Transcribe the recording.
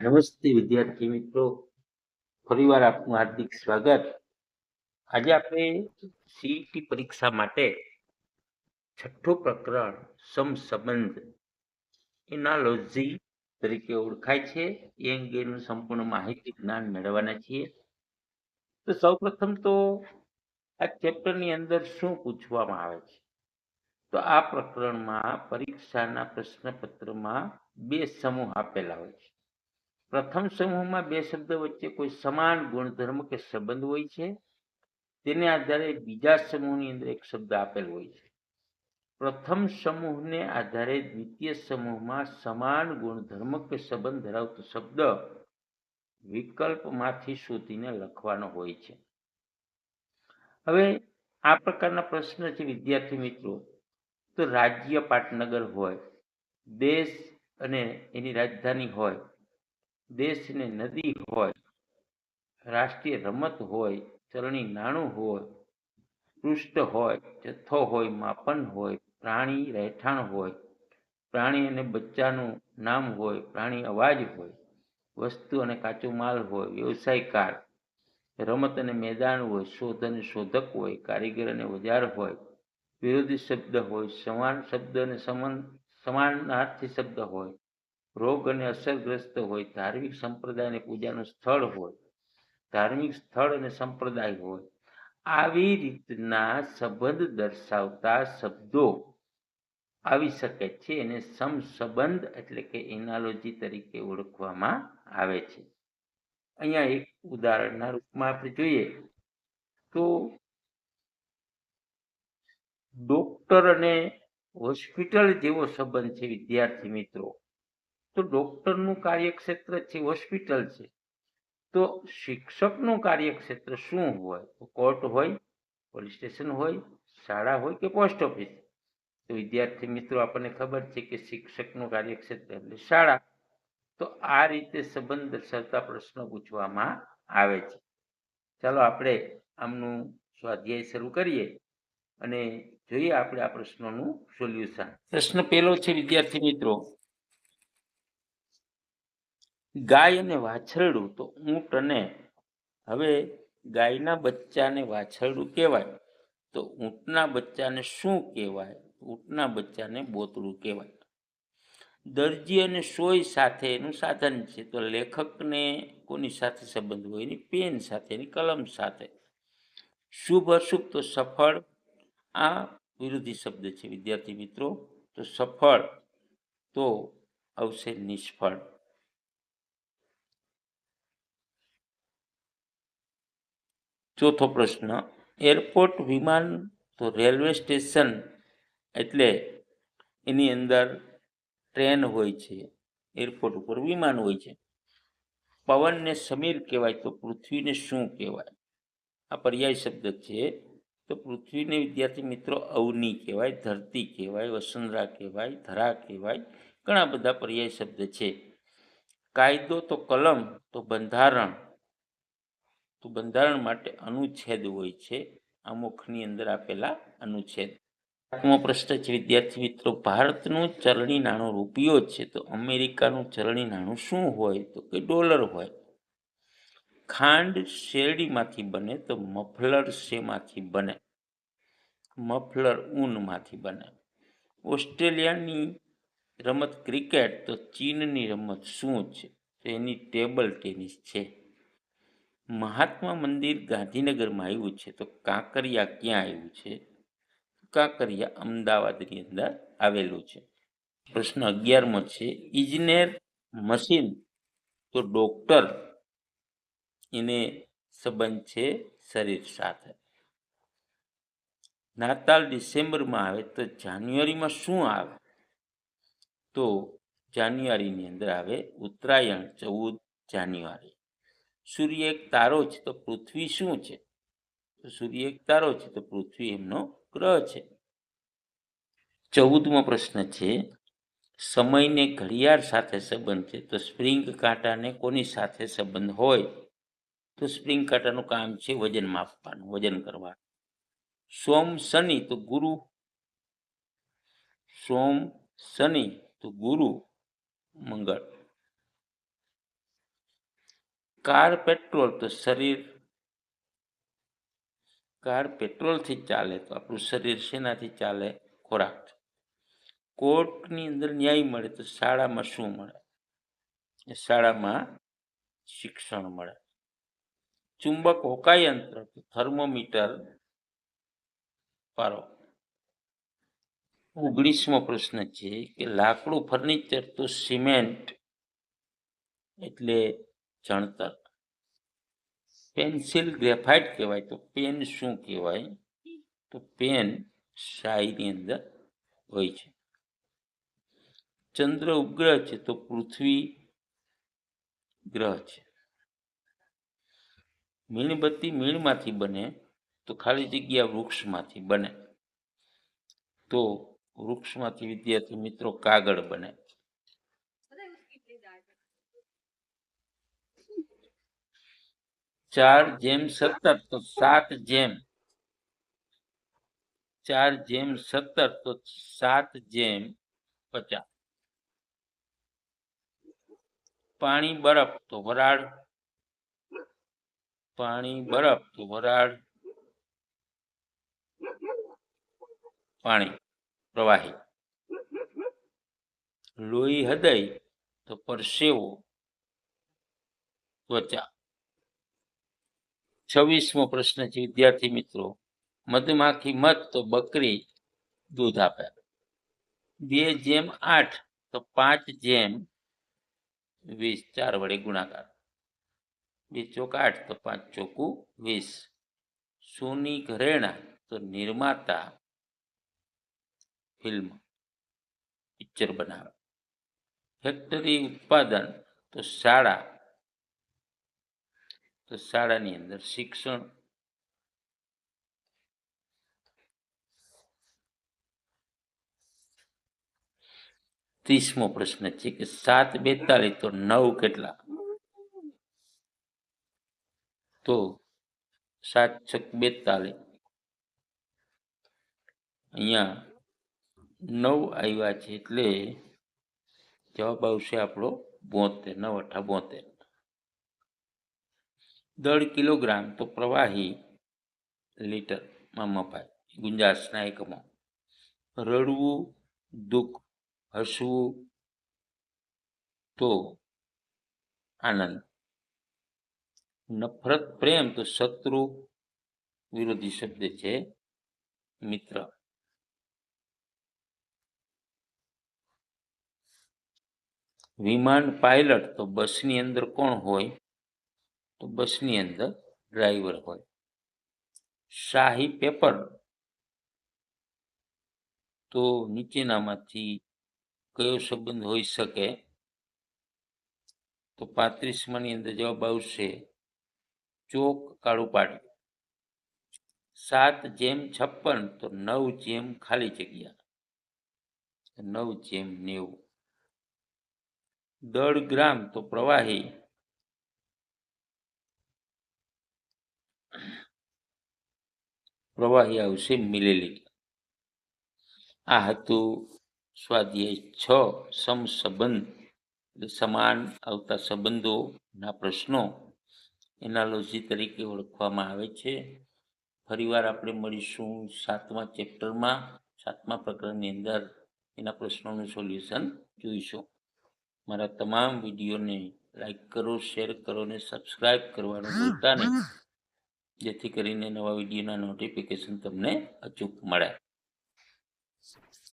નમસ્તે વિદ્યાર્થી મિત્રો. ફરીવાર આપનું હાર્દિક સ્વાગત. આજે આપણે સીઈટી પરીક્ષા માટે છઠ્ઠું પ્રકરણ સમસંબંધ એનાલોજી તરીકે ઓળખાય છે. એ અંગેનું સંપૂર્ણ માહિતી જ્ઞાન મેળવવાના છીએ. તો સૌપ્રથમ તો આ ચેપ્ટરની અંદર શું પૂછવામાં આવે છે? તો આ પ્રકરણમાં પરીક્ષાના પ્રશ્નપત્રમાં બે સમૂહ આપેલા હોય છે. પ્રથમ સમૂહમાં બે શબ્દ વચ્ચે કોઈ સમાન ગુણધર્મ કે સંબંધ હોય છે? તેને આધારે બીજા સમૂહની અંદર એક શબ્દ આપેલ હોય છે. પ્રથમ સમૂહને આધારે દ્વિતીય સમૂહમાં સમાન ગુણધર્મ કે સંબંધ ધરાવતો શબ્દ વિકલ્પમાંથી શોધીને લખવાનો હોય છે. હવે આ પ્રકારના પ્રશ્ન છે વિદ્યાર્થી મિત્રો. તો રાજ્ય પાટનગર હોય, દેશ અને એની રાજધાની હોય દેશને નદી હોય, રાષ્ટ્રીય રમત હોય, ચરણી નાણું હોય, પૃષ્ઠ હોય, જથ્થો હોય, માપન હોય, પ્રાણી રહેઠાણ હોય, પ્રાણી અને બચ્ચાનું નામ હોય, પ્રાણી અવાજ હોય, વસ્તુ અને કાચો માલ હોય, વ્યવસાય કાર, રમત અને મેદાન હોય શોધ અને શોધક હોય, કારીગર અને વજાર હોય વિરોધી શબ્દ હોય, સમાન શબ્દ અને સમાન, સમાનાર્થી શબ્દ હોય રોગ અને અસરગ્રસ્ત હોય, ધાર્મિક સંપ્રદાય અને પૂજાનું સ્થળ હોય, ધાર્મિક સ્થળ અને સંપ્રદાય હોય, આવી રીતના સંબંધ દર્શાવતા શબ્દો આવી શકે છે એને સમસંબંધ એટલે કે એનાલોજી તરીકે ઓળખવામાં આવે છે. અહીંયા એક ઉદાહરણના રૂપમાં આપણે જોઈએ તો ડોક્ટર અને હોસ્પિટલ જેવો સંબંધ છે વિદ્યાર્થી મિત્રો. તો ડોક્ટરનું કાર્યક્ષેત્ર છે હોસ્પિટલ છે. તો શિક્ષકનું કાર્યક્ષેત્ર શું હોય? તો કોર્ટ હોય પોલીસ સ્ટેશન હોય, શાળા હોય કે પોસ્ટ ઓફિસ તો વિદ્યાર્થી મિત્રો, આપણને ખબર છે કે શિક્ષકનું કાર્યક્ષેત્ર એટલે શાળા. તો આ રીતે સંબંધ દર્શાવતા પ્રશ્નો પૂછવામાં આવે છે. ચાલો આપણે આમનું સ્વાધ્યાય શરૂ કરીએ અને જોઈએ આપણે આ પ્રશ્નોનું સોલ્યુશન. પ્રશ્ન પહેલો છે, વિદ્યાર્થી મિત્રો ગાય અને વાછરડું. તો ઊંટ અને હવે ગાયના બચ્ચાને વાછરડું કહેવાય. તો ઊંટના બચ્ચાને શું કહેવાય? ઊંટના બચ્ચાને બોતડું કહેવાય. દરજી અને સોય સાથેનું સાધન છે. તો લેખકને કોની સાથે સંબંધ હોય? એની પેન સાથે, એની કલમ સાથે. શુભ અશુભ, તો સફળ. આ વિરોધી શબ્દ છે, વિદ્યાર્થી મિત્રો. તો સફળ, તો આવશે નિષ્ફળ. ચોથો પ્રશ્ન, એરપોર્ટ વિમાન તો રેલવે સ્ટેશન એટલે એની અંદર ટ્રેન હોય છે, એરપોર્ટ ઉપર વિમાન હોય છે. પવનને સમીર કહેવાય તો પૃથ્વીને શું કહેવાય? આ પર્યાય શબ્દ છે. તો પૃથ્વીને વિદ્યાર્થી મિત્રો અવની કહેવાય, ધરતી કહેવાય, વસુંધરા કહેવાય, ધરા કહેવાય, ઘણા બધા પર્યાય શબ્દ છે. કાયદો તો કલમ તો બંધારણ તો બંધારણ માટે અનુચ્છેદ હોય છે. અમુખની અંદર આપેલા અનુચ્છેદ. આઠમો પ્રશ્ન છે, વિદ્યાર્થી મિત્રો, ભારતનું ચલણી નાણું રૂપિયો છે, તો અમેરિકાનું ચલણી નાણું શું હોય? તો કે ડોલર હોય. ખાંડ શેરડીમાંથી બને તો મફલર શેમાંથી બને? મફલર ઊનમાંથી બને. ઓસ્ટ્રેલિયાની રમત ક્રિકેટ તો ચીનની રમત શું છે? તો એની ટેબલ ટેનિસ છે. મહાત્મા મંદિર ગાંધીનગરમાં આવ્યું છે, તો કાંકરિયા ક્યાં આવ્યું છે? કાંકરિયા અમદાવાદની અંદર આવેલું છે. પ્રશ્ન અગિયારમો છે, ઇજનેર મશીન તો ડોક્ટર, એને સંબંધ છે શરીર સાથે. નાતાલ ડિસેમ્બરમાં આવે તો જાન્યુઆરીમાં શું આવે? તો જાન્યુઆરીની અંદર આવે ઉત્તરાયણ ચૌદ જાન્યુઆરી. સૂર્ય એક તારો છે, તો પૃથ્વી શું છે? તો સૂર્ય એક તારો છે, તો પૃથ્વી એમનો ગ્રહ છે. ચૌદમો પ્રશ્ન છે, સમયને ઘડિયાળ સાથે સંબંધ છે, તો સ્પ્રિંગ કાંટાને કોની સાથે સંબંધ હોય? તો સ્પ્રિંગ કાંટાનું કામ છે વજન માપવાનું, વજન કરવાનું સોમ શનિ, તો ગુરુ. સોમ શનિ, તો ગુરુ મંગળ. કાર પેટ્રોલ તો શરીર કાર પેટ્રોલથી ચાલે તો આપણું શરીર શેનાથી ચાલે ખોરાક કોર્ટની અંદર ન્યાય મળે તો શાળામાં શું મળે એ શાળામાં શિક્ષણ મળે ચુંબક હોકાયંત્ર તો થર્મોમીટર પારો ઓગણીસમો પ્રશ્ન છે કે લાકડું ફર્નિચર તો સિમેન્ટ એટલે ચણતર પેન્સિલ ગ્રેફાઇટ કહેવાય તો પેન શું કહેવાય? તો પેન શાહીની અંદર હોય છે. ચંદ્ર ઉપગ્રહ છે તો પૃથ્વી ગ્રહ છે. મીણબત્તી મીણમાંથી બને તો ખાલી જગ્યા વૃક્ષમાંથી બને. તો વૃક્ષમાંથી વિદ્યાર્થી મિત્રો કાગળ બને. ચાર જેમ સત્તર, તો સાત જેમ. ચાર જેમ સત્તર, તો સાત જેમ પચાસ. પાણી બરફ, તો વરાળ. પાણી બરફ, તો વરાળ. પાણી પ્રવાહી. લોહી હૃદય, તો પરસેવો. ત્વચા. છવ્વીસમો પ્રશ્ન છે, વિદ્યાર્થી મિત્રો. મધમાખી મત તો બકરી દૂધ આપે. બે જેમ આઠ, તો પાંચ જેમ વીસ. ચાર વડે ગુણાકાર. બે ચોક આઠ, તો પાંચ ચોકું વીસ. સોની ઘરેણા, તો નિર્માતા ફિલ્મ પિક્ચર બનાવે. ફેક્ટરી ઉત્પાદન, તો શાળા તો શાળાની અંદર શિક્ષણ. ત્રીસમો પ્રશ્ન છે કે સાત બેતાલીસ તો નવ કેટલા? તો સાત છક બેતાલીસ. અહીંયા નવ આવ્યા છે એટલે જવાબ આવશે આપણો બોતેર, નવ અઠા બોતેર. દળ કિલોગ્રામ તો પ્રવાહી લીટરમાં મપાય. ગુંજાશના એકમો રડવું, દુઃખ, હસવું, તો આનંદ. નફરત, પ્રેમ તો શત્રુ વિરોધી શબ્દ છે, મિત્ર. વિમાન પાયલટ તો બસની અંદર કોણ હોય? તો બસની અંદર ડ્રાઈવર હોય. શાહી પેપર. તો નીચેનામાંથી કયો સંબંધ હોઈ શકે? તો પાંત્રીસમાંની અંદર જવાબ આવશે ચોક કાળું પાડ્યું. સાત જેમ છપ્પન, તો નવ જેમ ખાલી જગ્યા. નવ જેમ નેવું. દળ ગ્રામ, તો પ્રવાહી. પ્રવાહી આવશે મિલીલીટર આ હતું સ્વાધ્યાય છ સમ સંબંધ એટલે સમાન આવતા સંબંધોના પ્રશ્નો. એનાલોજી તરીકે ઓળખવામાં આવે છે. ફરીવાર આપણે મળીશું સાતમા ચેપ્ટરમાં. સાતમા પ્રકરણની અંદર એના પ્રશ્નોનું સોલ્યુશન જોઈશું. મારા તમામ વિડીયોને લાઈક કરો, શેર કરો અને સબસ્ક્રાઈબ કરવાનું ભૂલતા નહીં. જેથી કરીને નવા વિડીયોના નોટિફિકેશન તમને અચૂક મળે.